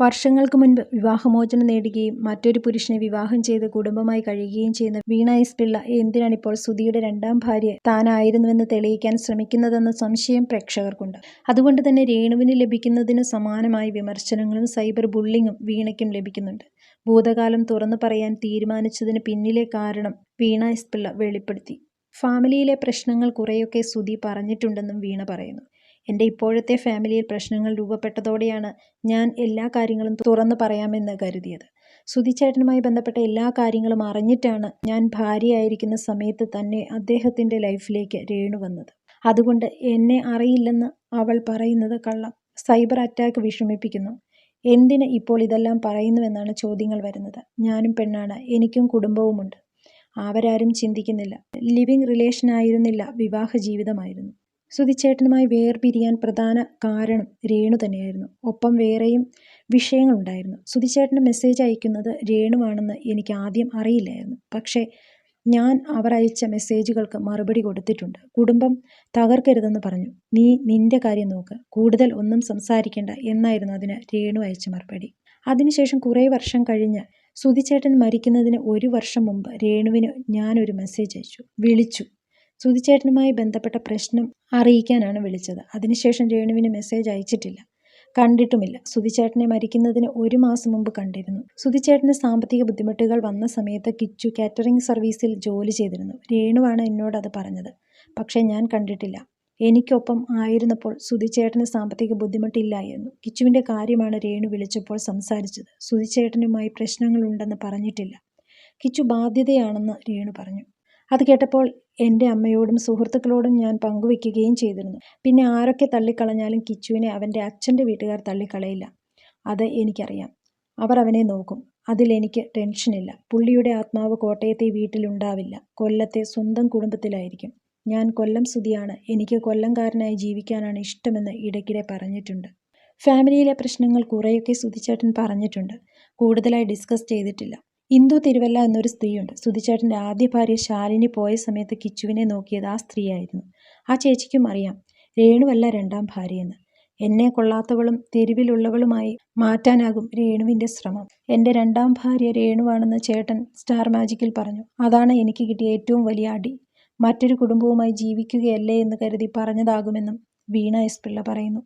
വർഷങ്ങൾക്ക് മുൻപ് വിവാഹമോചനം നേടുകയും മറ്റൊരു പുരുഷനെ വിവാഹം ചെയ്ത് കുടുംബമായി കഴിയുകയും ചെയ്യുന്ന വീണ എസ് പിള്ള എന്തിനാണിപ്പോൾ സുധിയുടെ രണ്ടാം ഭാര്യ താനായിരുന്നുവെന്ന് തെളിയിക്കാൻ ശ്രമിക്കുന്നതെന്ന സംശയം പ്രേക്ഷകർക്കുണ്ട്. അതുകൊണ്ട് തന്നെ രേണുവിന് ലഭിക്കുന്നതിന് സമാനമായി വിമർശനങ്ങളും സൈബർ ബുള്ളിങ്ങും വീണയ്ക്കും ലഭിക്കുന്നുണ്ട്. ഭൂതകാലം തുറന്നു പറയാൻ തീരുമാനിച്ചതിന് പിന്നിലെ കാരണം വീണ എസ് പിള്ള വെളിപ്പെടുത്തി. ഫാമിലിയിലെ പ്രശ്നങ്ങൾ കുറേയൊക്കെ സുധി പറഞ്ഞിട്ടുണ്ടെന്നും വീണ പറയുന്നു. എന്റെ ഇപ്പോഴത്തെ ഫാമിലിയിൽ പ്രശ്നങ്ങൾ രൂപപ്പെട്ടതോടെയാണ് ഞാൻ എല്ലാ കാര്യങ്ങളും തുറന്നു പറയാമെന്ന് കരുതിയത്. സുധിച്ചേട്ടനുമായി ബന്ധപ്പെട്ട എല്ലാ കാര്യങ്ങളും അറിഞ്ഞിട്ടാണ് ഞാൻ ഭാര്യയായിരിക്കുന്ന സമയത്ത് തന്നെ അദ്ദേഹത്തിന്റെ ലൈഫിലേക്ക് രേണു വന്നത്. അതുകൊണ്ട് എന്നെ അറിയില്ലെന്ന് അവൾ പറയുന്നത് കള്ളം. സൈബർ അറ്റാക്ക് വിഷമിപ്പിക്കുന്നു. എന്തിന് ഇപ്പോൾ ഇതെല്ലാം പറയുന്നുവെന്നാണ് ചോദ്യങ്ങൾ വരുന്നത്. ഞാനും പെണ്ണാണ്. എനിക്കും കുടുംബവുമുണ്ട്. അവരാരും ചിന്തിക്കുന്നില്ല. ലിവിങ് റിലേഷനായിരുന്നില്ല വിവാഹ ജീവിതമായിരുന്നു. സുധിച്ചേട്ടനുമായി വേർപിരിയാൻ പ്രധാന കാരണം രേണു തന്നെയായിരുന്നു. ഒപ്പം വേറെയും വിഷയങ്ങളുണ്ടായിരുന്നു. സുധിച്ചേട്ടന് മെസ്സേജ് അയക്കുന്നത് രേണുവാണെന്ന് എനിക്ക് ആദ്യം അറിയില്ലായിരുന്നു. പക്ഷേ ഞാൻ അവർ അയച്ച മെസ്സേജുകൾക്ക് മറുപടി കൊടുത്തിട്ടുണ്ട്. കുടുംബം തകർക്കരുതെന്ന് പറഞ്ഞു. നീ നിന്റെ കാര്യം നോക്ക്. കൂടുതൽ ഒന്നും സംസാരിക്കേണ്ട എന്നായിരുന്നു അതിന് രേണു അയച്ച മറുപടി. അതിനുശേഷം കുറേ വർഷം കഴിഞ്ഞ് സുധിച്ചേട്ടൻ മരിക്കുന്നതിന് ഒരു വർഷം മുമ്പ് രേണുവിന് ഞാനൊരു മെസ്സേജ് അയച്ചു. വിളിച്ചു. സുധിച്ചേട്ടനുമായി ബന്ധപ്പെട്ട പ്രശ്നം അറിയിക്കാനാണ് വിളിച്ചത്. അതിനുശേഷം രേണുവിന് മെസ്സേജ് അയച്ചിട്ടില്ല. കണ്ടിട്ടുമില്ല. സുധിച്ചേട്ടനെ മരിക്കുന്നതിന് ഒരു മാസം മുമ്പ് കണ്ടിരുന്നു. സുധിച്ചേട്ടന് സാമ്പത്തിക ബുദ്ധിമുട്ടുകൾ വന്ന സമയത്ത് കിച്ചു കാറ്ററിംഗ് സർവീസിൽ ജോലി ചെയ്തിരുന്നു. രേണുവാണ് എന്നോട് അത് പറഞ്ഞത്. പക്ഷേ ഞാൻ കണ്ടിട്ടില്ല. എനിക്കൊപ്പം ആയിരുന്നപ്പോൾ സുധിച്ചേട്ടന് സാമ്പത്തിക ബുദ്ധിമുട്ടില്ലായിരുന്നു. കിച്ചുവിന്റെ കാര്യമാണ് രേണു വിളിച്ചപ്പോൾ സംസാരിച്ചത്. സുധിച്ചേട്ടനുമായി പ്രശ്നങ്ങളുണ്ടെന്ന് പറഞ്ഞിട്ടില്ല. കിച്ചു ബാധ്യതയാണെന്ന് രേണു പറഞ്ഞു. അത് കേട്ടപ്പോൾ എന്റെ അമ്മയോടും സുഹൃത്തുക്കളോടും ഞാൻ പങ്കുവെക്കുകയും ചെയ്തിരുന്നു. പിന്നെ ആരൊക്കെ തള്ളിക്കളഞ്ഞാലും കിച്ചുവിനെ അവന്റെ അച്ഛന്റെ വീട്ടുകാർ തള്ളിക്കളയില്ല. അത് എനിക്കറിയാം. അവർ അവനെ നോക്കും. അതിലെനിക്ക് ടെൻഷനില്ല. പുള്ളിയുടെ ആത്മാവ് കോട്ടയത്തെ വീട്ടിലുണ്ടാവില്ല. കൊല്ലത്തെ സ്വന്തം കുടുംബത്തിലായിരിക്കും. ഞാൻ കൊല്ലം സുധിയാണ്. എനിക്ക് കൊല്ലംകാരനായി ജീവിക്കാനാണ് ഇഷ്ടമെന്ന് ഇടയ്ക്കിടെ പറഞ്ഞിട്ടുണ്ട്. ഫാമിലിയിലെ പ്രശ്നങ്ങൾ കുറേയൊക്കെ സുധിച്ചേട്ടൻ പറഞ്ഞിട്ടുണ്ട്. കൂടുതലായി ഡിസ്കസ് ചെയ്തിട്ടില്ല. ഇന്ദു തിരുവല്ല എന്നൊരു സ്ത്രീയുണ്ട്. സുധിച്ചേട്ടന്റെ ആദ്യ ഭാര്യ ശാലിനി പോയ സമയത്ത് കിച്ചുവിനെ നോക്കിയത് ആ സ്ത്രീയായിരുന്നു. ആ ചേച്ചിക്കും അറിയാം രേണുവല്ല രണ്ടാം ഭാര്യയെന്ന്. എന്നെ കൊള്ളാത്തവളും തെരുവിലുള്ളവളുമായി മാറ്റാനാകും രേണുവിന്റെ ശ്രമം. എന്റെ രണ്ടാം ഭാര്യ രേണുവാണെന്ന് ചേട്ടൻ സ്റ്റാർ മാജിക്കിൽ പറഞ്ഞു. അതാണ് എനിക്ക് കിട്ടിയ ഏറ്റവും വലിയ അടി. മറ്റൊരു കുടുംബവുമായി ജീവിക്കുകയല്ലേ എന്ന് കരുതി പറഞ്ഞതാകുമെന്നും വീണ എസ് പിള്ള പറയുന്നു.